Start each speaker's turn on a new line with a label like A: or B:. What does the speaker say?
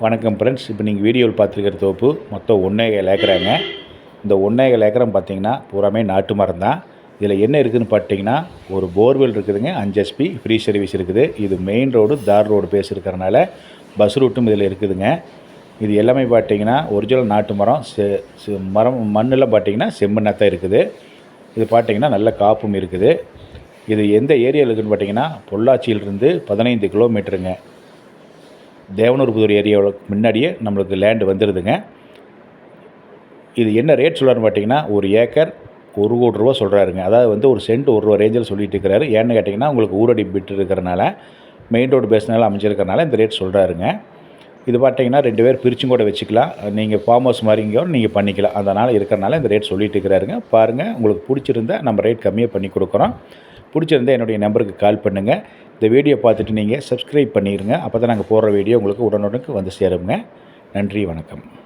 A: வணக்கம் ஃப்ரெண்ட்ஸ் இப்போ நீங்கள் வீடியோவில் பார்த்துருக்கிற தோப்பு மொத்தம் ஒன்றே ஏக்கராங்க. இந்த ஒன்றே ஏக்கரம் பார்த்தீங்கன்னா பூராமே நாட்டு மரம் தான். இதில் என்ன இருக்குதுன்னு பார்த்தீங்கன்னா ஒரு போர்வெல் இருக்குதுங்க அஞ்சு எஸ்பி ஃப்ரீ சர்வீஸ் இருக்குது. இது மெயின் ரோடு தார் ரோடு பேஸ் இருக்கிறனால பஸ் ரூட்டும் இதில் இருக்குதுங்க. இது எல்லாமே பார்த்தீங்கன்னா ஒரிஜினல் நாட்டு மரம். செ செ- மரம் மண்ணெல்லாம் பார்த்தீங்கன்னா செம்மண்ணாக இருக்குது. இது பார்த்தீங்கன்னா நல்ல காப்பும் இருக்குது. இது எந்த ஏரியாவில் இருக்குதுன்னு பார்த்தீங்கன்னா பொள்ளாச்சியிலிருந்து பதினைந்து கிலோமீட்டருங்க தேவனூர்புதூர் ஏரியாவுக்கு முன்னாடியே நம்மளுக்கு லேண்டு வந்துடுதுங்க இது என்ன ரேட் சொல்கிறாருன்னு பார்த்தீங்கன்னா ஒரு ஏக்கர் ஒரு கோடி ரூபா சொல்கிறாருங்க அதாவது வந்து ஒரு சென்ட் ஒரு ரூபா ரேஞ்சில் சொல்லிட்டு இருக்கிறாரு. ஏன்னு கேட்டிங்கன்னா உங்களுக்கு ஊரடி பிட் இருக்கிறனால மெயின் ரோடு பேசினால அமைஞ்சிருக்கறனால இந்த ரேட் சொல்கிறாருங்க இது பார்த்தீங்கன்னா ரெண்டு பேர் பிரிச்சும் கூட வச்சுக்கலாம். நீங்கள் ஃபார்ம் ஹவுஸ் மாதிரிங்க நீங்கள் பண்ணிக்கலாம். அதனால் இருக்கிறனால இந்த ரேட் சொல்லிட்டு இருக்கிறாருங்க. பாருங்கள் உங்களுக்கு பிடிச்சிருந்தா நம்ம ரேட் கம்மியாக பண்ணி கொடுக்குறோம். பிடிச்சிருந்தா என்னுடைய நம்பருக்கு கால் பண்ணுங்கள் இந்த வீடியோ பார்த்துட்டு நீங்கள் சப்ஸ்கிரைப் பண்ணிடுங்க அப்போ தான் நாங்கள் போடுற வீடியோ உங்களுக்கு உடனுடனுக்கு வந்து சேருங்க நன்றி வணக்கம்.